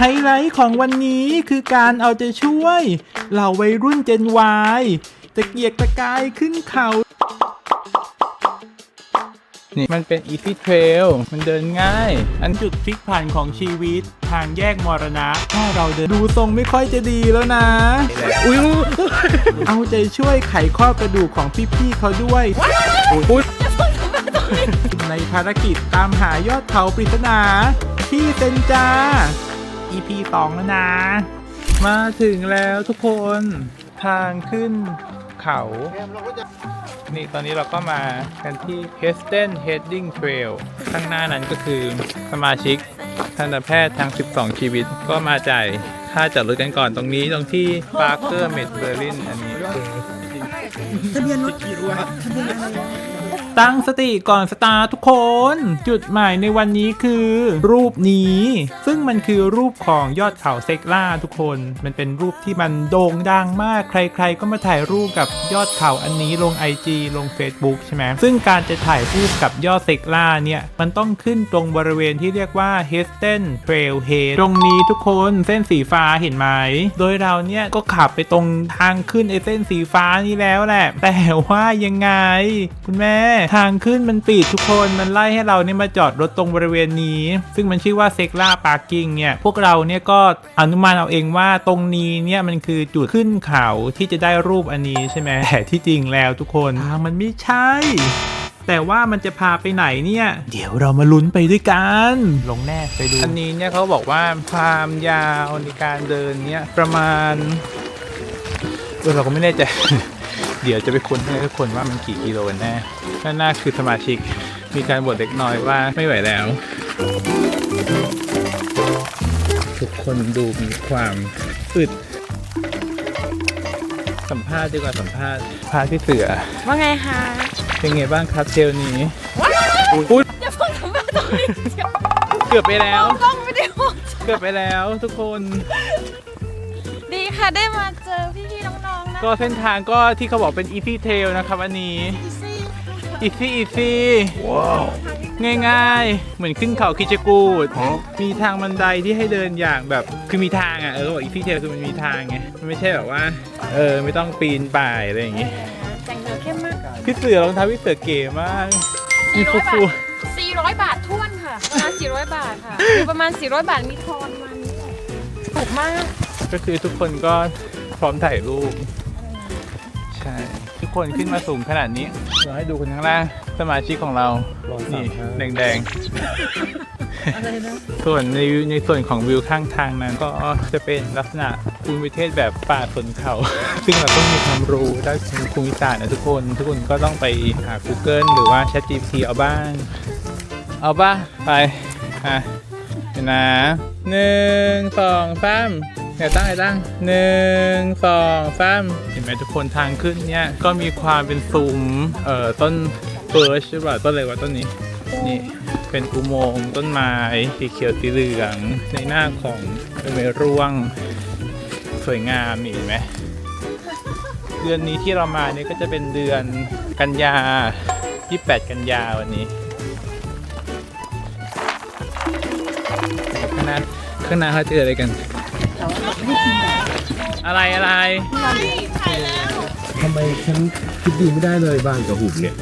ไฮไลท์ของวันนี้คือการเอาใจช่วยเหล่าวัยรุ่นเจนวายตะเกียกตะกายขึ้นเขานี่มันเป็น easy trail มันเดินง่าย อันจุดพลิกผันของชีวิตทางแยกมรณะถ้าเราเดินดูทรงไม่ค่อยจะดีแล้วนะ อุ้ยเอาใจช่วยไขข้อกระดูกของพี่ๆเขาด้วยอุ๊ยในภารกิจตามหายอดเขาปริศนาที่เซนจา EP 2 แล้วนะ มาถึงแล้วทุกคนทางขึ้นเขา นี่ตอนนี้เราก็มากันที่ h e s t e n Heading Trail ข้างหน้านั้นก็คือสมาชิกทันตแพทย์ทาง12 ชีวิตก็มาจ่ายค่าจอดรถกันก่อนตรงนี้ตรงที่ Parker m e d b e r l i n อันนี้คือทะเบียนร ตั้งสติก่อนสตาร์ททุกคน จุดหมายในวันนี้คือ รูปนี้ ซึ่งมันคือรูปของยอดเขาเซกล่าทุกคน มันเป็นรูปที่มันโด่งดังมากใคร ๆ ก็มาถ่ายรูปกับยอดเขาอันนี้ลง IG ลง Facebook ใช่ไหมซึ่งการจะถ่ายรูปกับยอดเซกล่าเนี่ยมันต้องขึ้นตรงบริเวณที่เรียกว่า h e s t e n Trailhead ตรงนี้ทุกคนเส้นสีฟ้าเห็นไหมโดยเราเนี่ยก็ขับไปตรงทางขึ้นไอเส้นสีฟ้านี่แล้วแหละแต่ว่ายังไง คุณแม่ทางขึ้นมันปิดทุกคนมันไล่ให้เราเนี่ยมาจอดรถตรงบริเวณนี้ ซึ่งมันชื่อว่าเซกล่าปาร์กิ้งเนี่ยพวกเราเนี่ยก็อนุมานเอาเองว่าตรงนี้เนี่ยมันคือจุดขึ้นเขาที่จะได้รูปอันนี้ใช่ไหมแต่ที่จริงแล้วทุกคนทางมันไม่ใช่แต่ว่ามันจะพาไปไหนเนี่ย เดี๋ยวเรามาลุ้นไปด้วยกัน ลงแน่ไปดู อันนี้เนี่ยเขาบอกว่าความยาวในการเดินเนี่ยประมาณเออเราก็ไม่แน่ใจ เดี๋ยวจะไปค้นให้ทุกคนว่ามันกี่กิโลกันแน่ด้านหน้าคือสมาชิก มีการบ่นเล็กน้อยว่าไม่ไหวแล้ว ทุกคนดูมีความอึดสัมภาษณ์ดีกว่าสัมภาษณ์พาที่เสือ ว่าไงคะเป็นไงบ้างครับเทรลนี้อุ๊ยอย่าเพิ่งทำแบบตรงนี้เกือบไปแล้วต้องไม่ได้หมดเกือบไปแล้วทุกคน ดีค่ะได้มาเจอพี่ๆน้องๆนะ ก็เส้นทางก็ที่เขาบอกเป็น easy trail นะครับอันนี้ easy easy ง่ายๆ เหมือนขึ้นเขาคิจกูดมีทางบันไดที่ให้เดินอย่างแบบคือมีทางอะเออเขาบอก easy trail คือมันมีทางไงมันไม่ใช่แบบว่า เออไม่ต้องปีนป่ายอะไรอย่างงี้แต่งเนื้อเข้มมากพี่เสือรองเท้าพี่เสือเก๋มากมีฟูฟู400บาทท้วนค่ะประมาณ400บาทค่ะคือประมาณ400บาทมีทอนมานี้แหละถูกมาก ก็คือทุกคนก็พร้อมถ่ายรูป ใช่ ทุกคนขึ้นมาสูงขนาดนี้เราให้ดูคนข้างล่างสมาชิกของเรานี่แดงๆส่วนในในส่วนของวิวข้างทางนั้น ก็จะเป็นลักษณะภูมิประเทศแบบป่าสนเขา ซึ่งเราต้องมีความรู้ด้านภูมิศาสตร์นะทุกคน ทุกคนก็ต้องไปหา Google หรือว่า ChatGPT เอาบ้าง เอาป่ะ ไป อะเดี๋ยวนะหนึ่งสองสาม เดี๋ยวตั้งเดี๋ยวตั้งหนึ่งสองสามเห็นไหมทุกคนทางขึ้นเนี่ยก็มีความเป็นซูมเอ่อต้นเฟิร์ชใช่ป่ะต้นอะไรวะต้นนี้ นี่เป็นอุโมงค์ต้นไม้สีเขียวสีเหลืองในหน้าของเป็นไม้ร่วงสวยงามนี่เห็นไหมเดือนนี้ที่เรามาเนี่ยก็จะเป็นเดือนกันยา 28 กันยาวันนี้ข้างหน้าข้างหน้าเขาเจออะไรกัน อะไรอะไรทำไมฉันคิดดีไม่ได้เลยบางกับหุบเนี่ย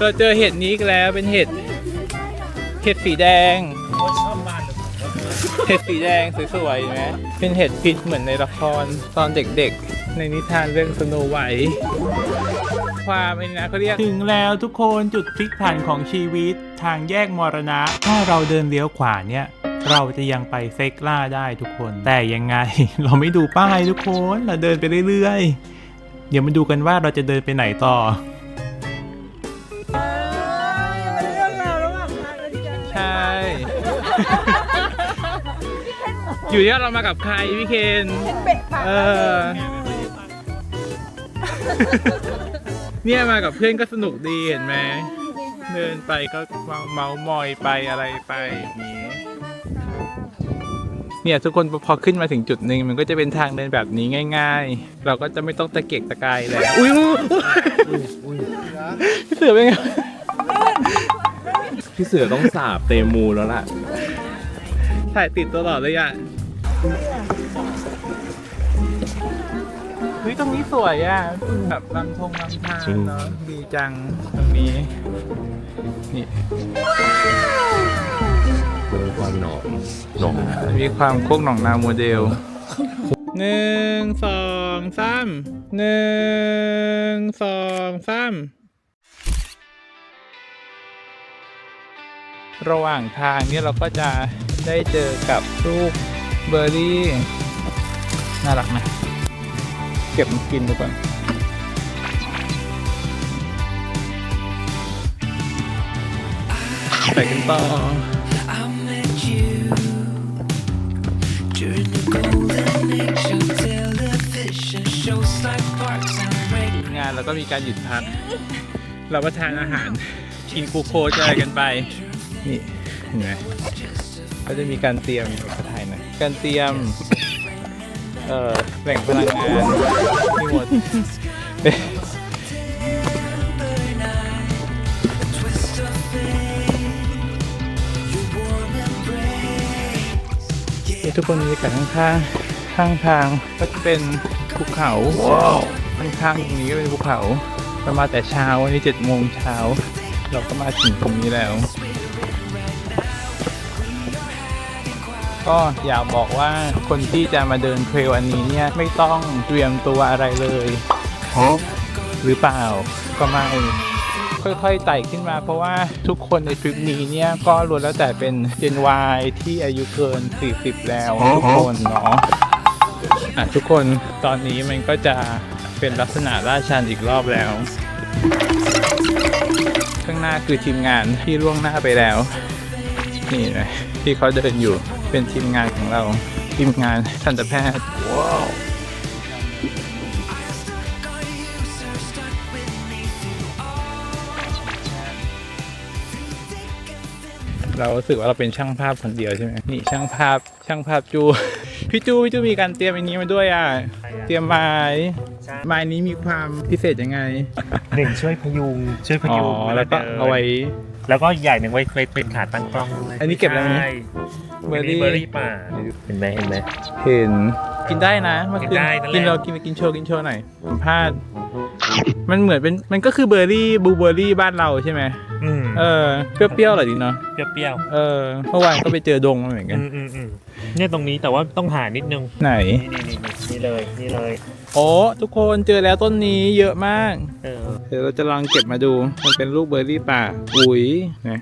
เราเจอเห็ดนี้อีกแล้วเป็นเห็ดเห็ดสีแดง เห็ดสีแดงสวยๆเห็นไหมเป็นเห็ดพิษเหมือนในละครตอนเด็กๆ ในนิทานเรื่องสโนไวท์ความไอ้นะเขาเรียก ถึงแล้วทุกคนจุดพลิกผันของชีวิตทางแยกมรณะ ถ้าเราเดินเลี้ยวขวาเนี่ย เราจะยังไปเซกล่าได้ทุกคน แต่ยังไง เราไม่ดูป้ายทุกคนเราเดินไปเรื่อยๆ เดี๋ยวมาดูกันว่าเราจะเดินไปไหนต่อใช่อยู่ที่ว่าเรามากับใครพี่เคนเออเนี่ยมากับเพื่อนก็สนุกดีเห็นไหมเดินไปก็เมาเมามอยไปอะไรไปอย่างนี้ เนี่ยทุกคนพอขึ้นมาถึงจุดหนึ่งมันก็จะเป็นทางเดินแบบนี้ง่าย ๆ เราก็จะไม่ต้องตะเกียกตะกายเลยอุ้ยอุ๊ยพี่เสือเป็นไงพี่เสือต้องสาบเตมูแล้วล่ะถ่ายติดตลอดเลยอะเฮ้ยตรงนี้สวยอะแบบลำธงลำธารเนาะดีจังตรงนี้นี่ ความหนองหนองมีความโคกหนองนาโมเดลหนึ่งสองสามหนึ่งสองสามระหว่างทางเนี่ยเราก็จะได้เจอกับลูกเบอร์รี่ น่ารักนะ เก็บมากินดูก่อนไปกันต่อ งานแล้วก็มีการหยุดพักเราก็ทานอาหารกินคูโคจอะไรกันไป นี่เห็นไหมก็จะมีการเตรียมกระถ่ายหนะการเตรียมเอ่อแหล่งพลังงานที่หมด ทุกคนบรรยากาศข้างๆข้างทางก็จะเป็นภูเขาข้างๆตรงนี้ก็เป็นภูเขาเรามาแต่เช้าวันนี้เจ็ดโมงเช้า เราก็มาถึงตรงนี้แล้ว ก็อยากบอกว่าคนที่จะมาเดินเทรลอันนี้เนี่ยไม่ต้องเตรียมตัวอะไรเลย หรือเปล่าก็ไม่ ค่อยๆไต่ขึ้นมา เพราะว่าทุกคนในทริปนี้เนี่ยก็ล้วนแล้วแต่เป็น Gen Y ที่อายุเกิน 40 แล้วทุกคนเนาะอะทุกคนตอนนี้มันก็จะเป็นลักษณะลาดชันอีกรอบแล้ว ข้างหน้าคือทีมงานที่ล่วงหน้าไปแล้ว นี่นะที่เขาเดินอยู่เป็นทีมงานของเราทีมงานทันตแพทย์ว้าว เรารู้สึกว่าเราเป็นช่างภาพคนเดียวใช่ไหมนี่ช่างภาพช่างภาพจูพี่จูพี่จูมีการเตรียมอันนี้มาด้วยอะเตรียมไม้ไม้นี้มีความพิเศษยังไงหนึ่งช่วยพยุงช่วยพอ๋อยุงแล้วก็ดินเอาไว้ แล้วก็อีกอย่างหนึ่งไว้ไว้เป็นขาตั้งกล้องด้วยอันนี้เก็บอะไรนี้ใช่เบอร์อันรี่นี้เบอร์รี่ป่าเห็นไหมเห็นไหมเห็นกินได้นะเมื่อคืกินได้นั่นแหละกินเรากินกินโชว์กินโชว์หน่อยสัมภาษณ์มันเหมือนเป็นมันก็คือเบอร์รี่บลูเบอร์รี่บ้านเราใช่ไหม อืมเออเปรี้ยวๆหน่อยดีเนาะเปรี้ยวเออเมื่อวานก็ไปเจอดงมาเหมือนๆกัอืนมอืมอืมเนี่ยตรงนี้แต่ว่าต้องหานิดนึงไหน นี่นี่นี่นี่เลยนี่เลยโอ้ทุกคนเจอแล้วต้นนี้เยอะมาก เออเดี๋ยวเราจะลองเก็บมาดู มันเป็นลูกเบอร์รี่ป่า อุ้ยนะ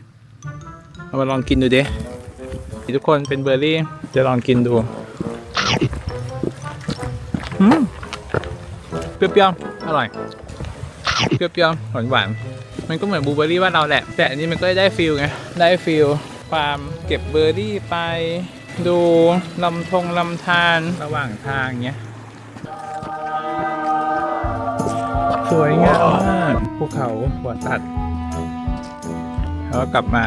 เอามาลองกินดูดิทุกคนเป็นเบอร์รี่ จะลองกินดูอืมเปรี้ยวๆอร่อย เปรี้ยวๆหวานหวานๆ มันก็เหมือนบลูเบอร์รี่บ้านเราแหละ แต่อันนี้มันก็ได้ฟิลไง ได้ฟิลความเก็บเบอร์รี่ไป ดูลำทงลำธารระหว่างทางเงี้ย สวยงามมากภูเขาหัวตัด แล้วก็กลับมา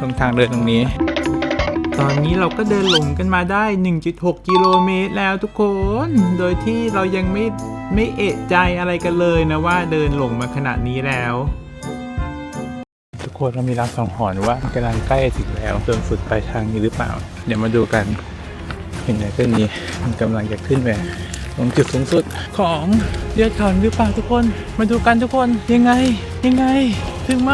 ตรงทางเดินตรงนี้ ตอนนี้เราก็เดินหลงกันมาได้ 1.6 กิโลเมตรแล้วทุกคน โดยที่เรายังไม่ ไม่เอะใจอะไรกันเลยนะว่าเดินหลงมาขนาดนี้แล้ว ทุกคนเรามีรางสังหรณ์ว่ากำลังใกล้ถึงแล้วจนสุดปลายทางนี้หรือเปล่า เดี๋ยวมาดูกันเห็นไหมก็นี้มันกำลังจะขึ้นไปตรงจุดสูงสุดของยอดเขาหรือเปล่าทุกคน มาดูกันทุกคนยังไง ยังไง ถึงไหม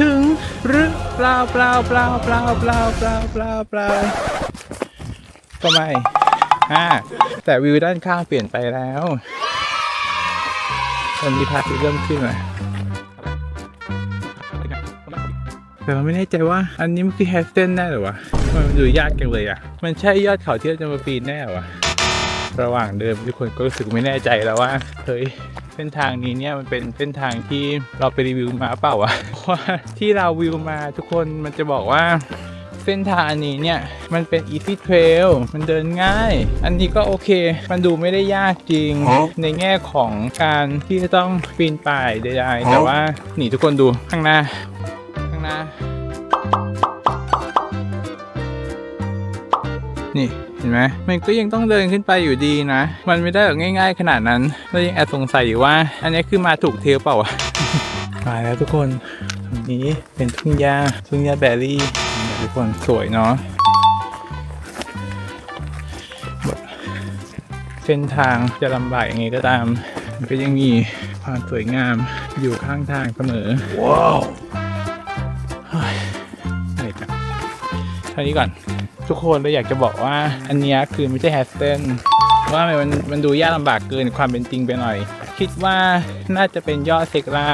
ถึงหรือเปล่าเปล่าเปล่าเปล่าเปล่าเปล่าเปล่าเปล่าก็ไม่อ่าแต่วิวด้านข้างเปลี่ยนไปแล้ว ตอนนี้พระอาทิตย์เริ่มขึ้นแล้วแต่เราไม่แน่ใจว่าอันนี้มันคือแฮสเทนแน่หรือวะ มันดูยากจังเลยอะ มันใช่ยอดเขาที่เราจะมาปีนแน่หรอวะ ระหว่างเดิมทุกคนก็รู้สึกไม่แน่ใจแล้วว่า เฮ้ยเส้นทางนี้เนี่ยมันเป็นเส้นทางที่เราไปรีวิวมาเปล่าวะเพราะว่าที่เราวิวมาทุกคนมันจะบอกว่า เส้นทางอันนี้เนี่ย มันเป็น easy trail มันเดินง่าย อันนี้ก็โอเค มันดูไม่ได้ยากจริง ในแง่ของการที่จะต้องปีนป่ายใดๆแต่ว่านี่ทุกคนดูข้างหน้า ข้างหน้า นี่เห็นไหมมันก็ยังต้องเดินขึ้นไปอยู่ดีนะ มันไม่ได้แบบง่าย ๆ ขนาดนั้นเรายังแอบสงสัยอยู่ว่า อันนี้คือมาถูกเทลเปล่าวะมาแล้วทุกคนตรงนี้เป็นทุ่งหญ้าทุ่งหญ้าแบรี่เห็นไหม ทุกคนสวยเนาะเส้นทางจะลำบากยังไงก็ตามมันก็ยังมีความสวยงามอยู่ข้างทางเสมอ ว้าวเหนื่อยจังเท่านี้ก่อน ทุกคนเราอยากจะบอกว่า อันเนี้ยคือไม่ใช่แฮสเทนว่ามันมันดูยากลำบากเกินความเป็นจริงไปหน่อย คิดว่าน่าจะเป็นยอดเซกรา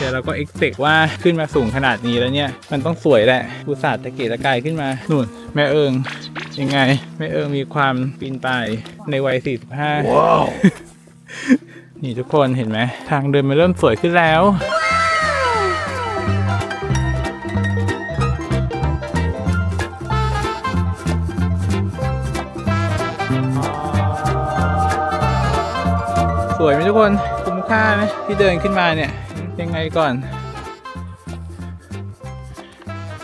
เดี๋ยวเราก็เอ็กเซกว่าขึ้นมาสูงขนาดนี้แล้วเนี่ย มันต้องสวยแหละอุตส่าห์ตะเกียกตะกายขึ้นมานู่น แม่เอิงยังไง แม่เอิงมีความปีนป่ายในวัย 45 ว้าว นี่ทุกคนเห็นไหม ทางเดินมันเริ่มสวยขึ้นแล้ว สวยไหมทุกคน คุ้มค่าไหมที่เดินขึ้นมาเนี่ย ยังไงก่อน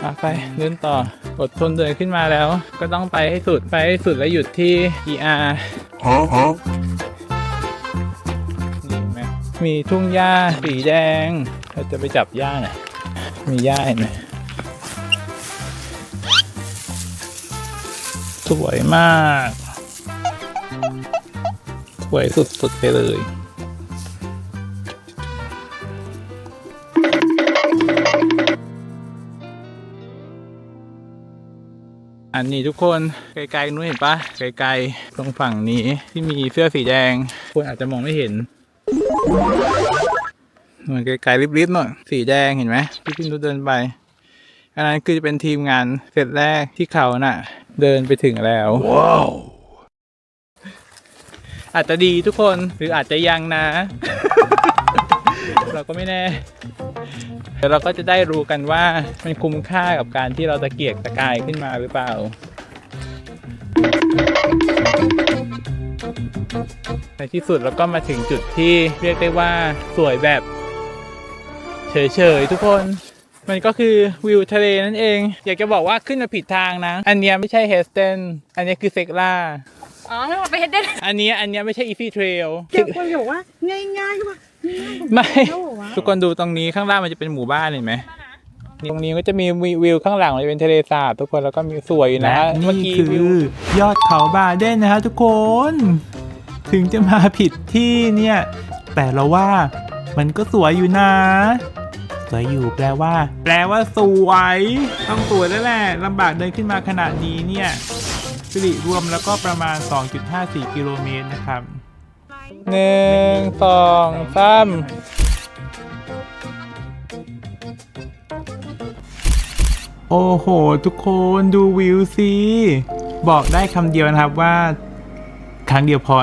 อไปเดินต่ออดทนเดินขึ้นมาแล้ว ก็ต้องไปให้สุดไปให้สุดแล้วหยุดที่ ER นี่เห็นไหมมีทุ่งหญ้าสีแดง เราจะไปจับหญ้าหน่อยมีหญ้าเห็นไหมสวยมาก สวยสุดๆไปเลย อันนี้ทุกคนไกลๆนู้นเห็นปะไกลๆตรงฝั่งนี้ที่มีเสื้อสีแดง คนอาจจะมองไม่เห็นหน่อยไกลๆริบๆหน่อยสีแดงเห็นไหมที่พี่นุชเดินไป อันนั้นคือจะเป็นทีมงานเสร็จแรกที่เขาน่ะ เดินไปถึงแล้วว้าวอาจจะดีทุกคนหรืออาจจะยังนะ เราก็ไม่แน่เดี๋ยวเราก็จะได้รู้กันว่ามันคุ้มค่ากับการที่เราตะเกียกตะกายขึ้นมาหรือเปล่า ในที่สุดเราก็มาถึงจุดที่เรียกได้ว่าสวยแบบ เฉยๆทุกคน มันก็คือวิวทะเลนั่นเอง อยากจะบอกว่าขึ้นมาผิดทางนะ อันเนี้ยไม่ใช่เฮสเทนอันเนี้ยคือเซกล่าอ๋อให้เราไปเฮ็ดได้อันเนี้ยอันเนี้ยไม่ใช่อีฟี่เทรลเดี๋ยวคนบอกว่าง่ายๆก็ว่าไม่เขาบอกว่า ทุกคนดูตรงนี้ข้างล่างมันจะเป็นหมู่บ้านเห็นไหมตรงนี้ก็จะมีวิวข้างหลังมันจะเป็นทะเลสาบทุกคนแล้วก็มีสวยอยู่นะและเมื่อนี่กี้คืวิวอยอดเขาบาเดนนะฮะทุกคน ถึงจะมาผิดที่เนี่ย แต่เราว่ามันก็สวยอยู่นะ สวยอยู่แปลว่า แปลว่าสวยต้องสวยแล้วแหละลำบากเดินขึ้นมาขนาดนี้เนี่ยสิริรวมแล้วก็ประมาณ 2.54 กิโลเมตรนะครับหนึ่งสองสาม โอ้โห ทุกคนดูวิวสิ บอกได้คำเดียวนะครับว่า ครั้งเดียวพอ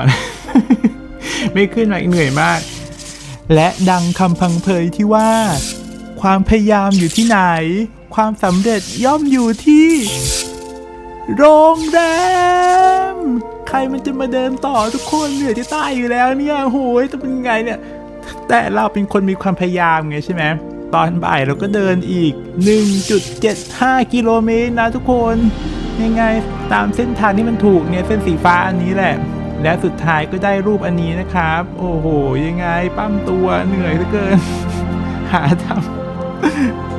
ไม่ขึ้นมาอีกเหนื่อยมาก และดังคำพังเพยที่ว่า ความพยายามอยู่ที่ไหน ความสำเร็จย่อมอยู่ที่ โรงแรม ใครมันจะมาเดินต่อทุกคนเหนื่อยที่ใต้อยู่แล้วเนี่ยโหยจะเป็นไงเนี่ย แต่เราเป็นคนมีความพยายามไงใช่ไหม ตอนบ่ายเราก็เดินอีก 1.75 กิโลเมตรนะทุกคนยังไงตามเส้นทางที่มันถูกเนี่ยเส้นสีฟ้าอันนี้แหละ และสุดท้ายก็ได้รูปอันนี้นะครับ โอ้โห ยังไงปั้มตัวเหนื่อยเหลือเกิน หาทำ